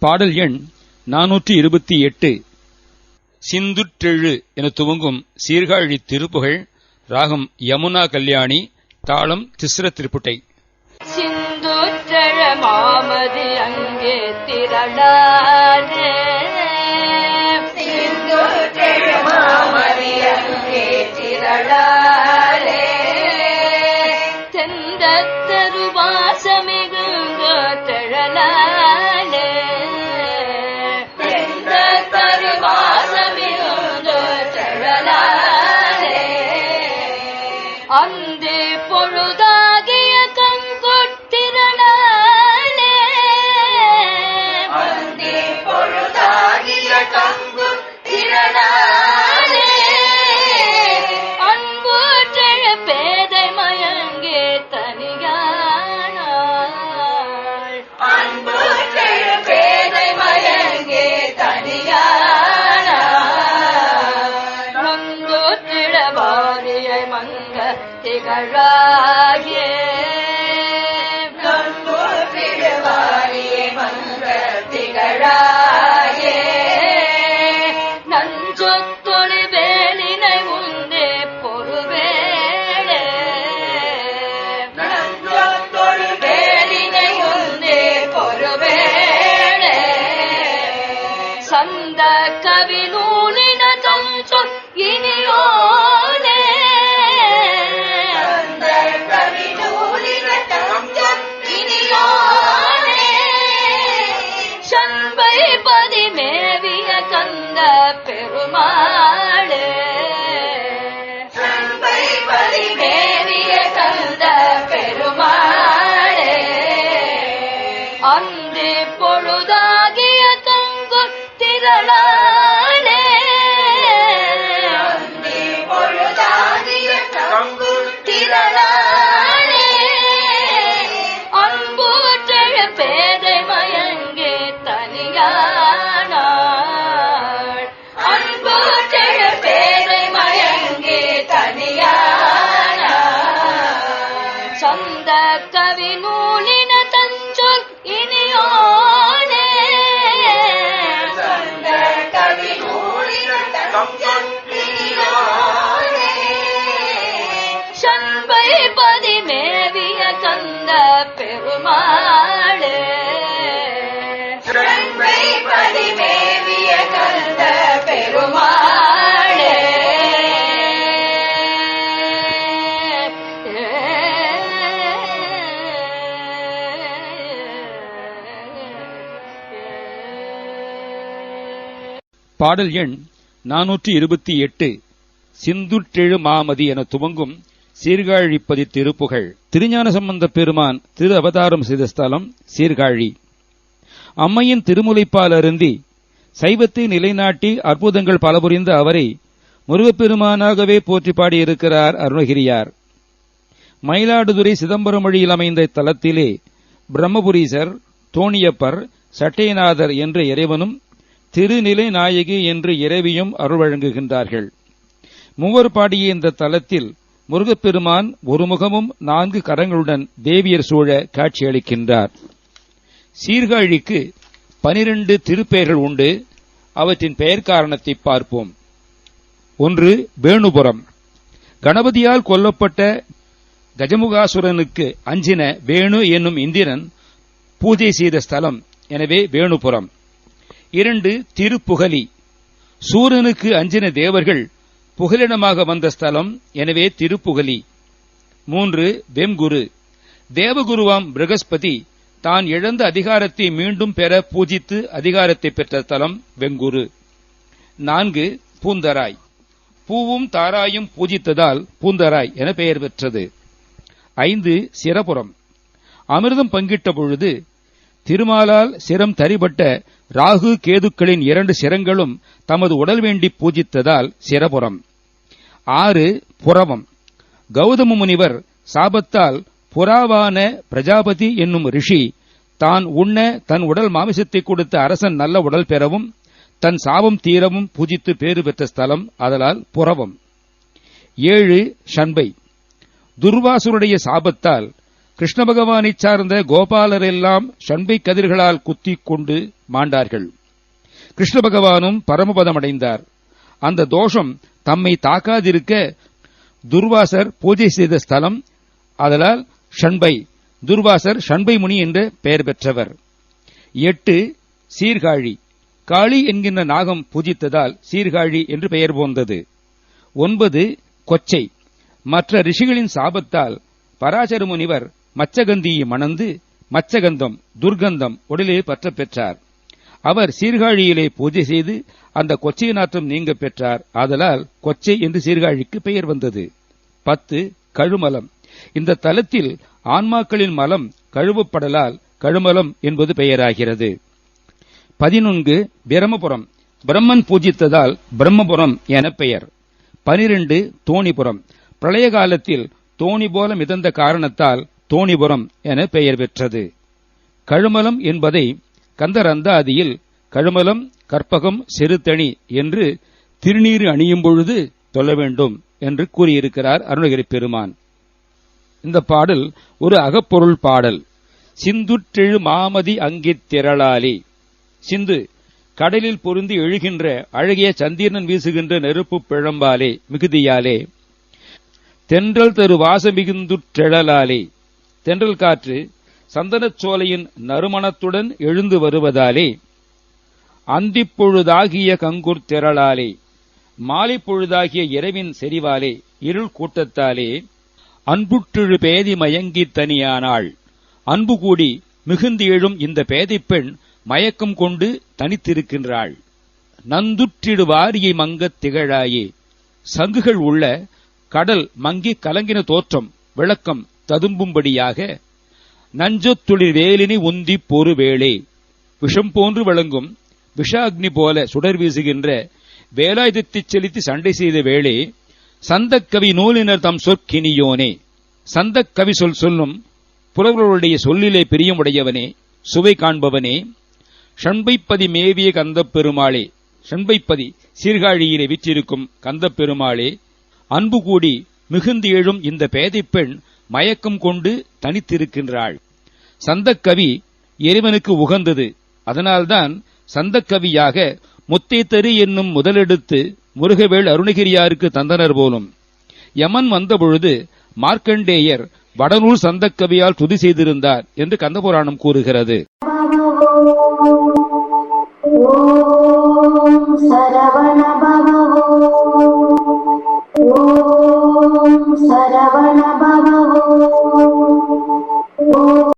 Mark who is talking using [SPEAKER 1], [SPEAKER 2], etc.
[SPEAKER 1] பாடல் எண் நானூற்றி இருபத்தி எட்டு. சிந்துற்றெழு என துவங்கும் சீர்காழி திருப்புகழ் ராகம் யமுனா கல்யாணி தாளம் திஸ்ர திருப்புட்டை.
[SPEAKER 2] சிந்துற்றழ மாமதி திரளானே மங்க திகழாயே நஞ்சொத்தொழி வேலினை உந்தே பொறுவேளே. நஞ்சொத்தொழி வேலினை உந்தே பொறுவேளே சந்த கவி 奶奶
[SPEAKER 1] பாடல் எண் நானூற்றி இருபத்தி எட்டு. சிந்துற்றெழு மாமதி என துவங்கும் சீர்காழிப்பதி திருப்புகழ். திருஞான சம்பந்த பெருமான் திரு அவதாரம் செய்த ஸ்தலம் சீர்காழி. அம்மையின் திருமுலைப்பால் அருந்தி சைவத்தை நிலைநாட்டி அற்புதங்கள் பல புரிந்த அவரை முருகப்பெருமானாகவே போற்றி பாடியிருக்கிறார் அருணகிரியார். மயிலாடுதுறை சிதம்பரம் வழியில் அமைந்த இத்தலத்திலே பிரம்மபுரீசர் தோணியப்பர் சட்டையநாதர் என்ற இறைவனும் திருநிலை நாயகி என்று இறைவியும் அருள் வழங்குகின்றார்கள். மூவர் பாடிய இந்த தலத்தில் முருகப்பெருமான் ஒரு முகமும் நான்கு கரங்களுடன் தேவியர் சூழ காட்சியளிக்கின்றார். சீர்காழிக்கு பனிரெண்டு திருப்பெயர்கள் உண்டு. அவற்றின் பெயர் காரணத்தை பார்ப்போம். ஒன்று வேணுபுரம். கணபதியால் கொல்லப்பட்ட கஜமுகாசுரனுக்கு அஞ்சின வேணு என்னும் இந்திரன் பூஜை செய்த ஸ்தலம் எனவே வேணுபுரம். இரண்டு திருப்புகலி. சூரனுக்கு அஞ்சின தேவர்கள் புகலிடமாக வந்த ஸ்தலம் எனவே திருப்புகலி. மூன்று வெம்குரு. தேவகுருவாம் பிரகஸ்பதி தான் இழந்த அதிகாரத்தை மீண்டும் பெற பூஜித்து அதிகாரத்தை பெற்ற ஸ்தலம் வெங்குரு நான்கு பூந்தராய். பூவும் தாராயும் பூஜித்ததால் பூந்தராய் என பெயர் பெற்றது. ஐந்து சிரபுரம் அமிர்தம் பங்கிட்ட பொழுது திருமாலால் சிரம் தரிபட்ட ராகு கேதுக்களின் இரண்டு சிரங்களும் தமது உடல் வேண்டி பூஜித்ததால் சிரபுரம். ஆறு புறவம் கௌதம முனிவர் சாபத்தால் புறாவான பிரஜாபதி என்னும் ரிஷி தான் உண்ண தன் உடல் மாமிசத்தை கொடுத்த அரசன் நல்ல உடல் பெறவும் தன் சாபம் தீரவும் பூஜித்து பேறு பெற்ற ஸ்தலம் அதலால் புறவம் ஏழு ஷண்பை. துர்வாசுருடைய சாபத்தால் கிருஷ்ண பகவானை சார்ந்த கோபாலரெல்லாம் ஷண்பை கதிர்களால் குத்திக் கொண்டு மாண்டார்கள். கிருஷ்ண பகவானும் பரமபதமடைந்தார். அந்த தோஷம் தம்மை தாக்காதிருக்க துர்வாசர் பூஜை செய்த ஸ்தலம் அதனால் ஷண்பை துர்வாசர் ஷண்பை முனி என்ற பெயர் பெற்றவர். எட்டு சீர்காழி. காளி என்கின்ற நாகம் பூஜித்ததால் சீர்காழி என்று பெயர் போந்தது ஒன்பது கொச்சை. மற்ற ரிஷிகளின் சாபத்தால் பராசர முனிவர் மச்சகந்தியை மணந்து மச்சகந்தம் துர்கந்தம் உடலே பற்றப் பெற்றார். அவர் சீர்காழியிலே பூஜை செய்து அந்த கொச்சை நாற்றம் நீங்க பெற்றார். ஆதலால் கொச்சை என்று சீர்காழிக்கு பெயர் வந்தது. பத்து கழுமலம். இந்த தலத்தில் ஆன்மாக்களின் மலம் கழுவப்படலால் கழுமலம் என்பது பெயராகிறது. பதினொன்று பிரம்மபுரம். பிரம்மன் பூஜித்ததால் பிரம்மபுரம் என பெயர். பனிரெண்டு தோணிபுரம். பிரளய காலத்தில் தோணி போல மிதந்த காரணத்தால் தோணிபுரம் என பெயர் பெற்றது. கழுமலம் என்பதை கந்தரந்தாதியில் கழுமலம் கற்பகம் செருத்தணி என்று திருநீறு அணியும் பொழுது சொல்ல வேண்டும் என்று கூறியிருக்கிறார் அருணகிரி பெருமான் இந்த பாடல் ஒரு அகப்பொருள் பாடல். சிந்துற்றெழு மாமதி அங்கித் திரளாலி. சிந்து கடலில் பொருந்தி எழுகின்ற அழகிய சந்திரன் வீசுகின்ற நெருப்பு பிழம்பாலே மிகுதியாலே. தென்றல் தரு வாசமிகுந்துற்றெழலாலே. தென்றல் காற்று சந்தனச் சோலையின் நறுமணத்துடன் எழுந்து வருவதாலே அந்திப்பொழுதாகிய கங்குர் திரளாலே மாலைப்பொழுதாகிய இரவின் செறிவாலே இருள் கூட்டத்தாலே அன்புற்றிழு பேதி மயங்கித் தனியானாள். அன்பு கூடி மிகுந்து எழும் இந்த பேதைப்பெண் மயக்கம் கொண்டு தனித்திருக்கின்றாள். நந்துற்றிடு வாரியை மங்கத் திகழாயே. சங்குகள் உள்ள கடல் மங்கி கலங்கின தோற்றம் விளக்கம் ததும்பும்படியாக நஞ்சொத்துளிர் வேலினி உந்திப் பொறு வேளே. விஷம் போன்று விளங்கும் விஷாக்னி போல சுடர் வீசுகின்ற வேலாயுதத்தை செலுத்தி சண்டை செய்த வேளே சந்தக்கவி நூலினர் தம் சொற்கினியோனே. சந்தக்கவி சொல் சொல்லும் புலவர்களுடைய சொல்லிலே பிரியமுடையவனே சுவை காண்பவனே. ஷண்பைப்பதி மேவிய கந்தப் பெருமாளே ஷண்பைப்பதி சீர்காழியிலே விற்றிருக்கும் கந்தப் பெருமாளே அன்பு கூடி மிகுந்து எழும் இந்த பேதைப் பெண் மயக்கம் கொண்டு தனித்திருக்கின்றாள். சந்தக்கவி இறைவனுக்கு உகந்தது. அதனால்தான் சந்தக்கவியாக முத்தேத்தரு என்னும் முதலெடுத்து முருகவேள் அருணகிரியாருக்கு தந்தனர் போலும். யமன் வந்தபொழுது மார்க்கண்டேயர் வடநூல் சந்தக்கவியால் துதி செய்திருந்தார் என்று கந்தபுராணம் கூறுகிறது.
[SPEAKER 3] ॐ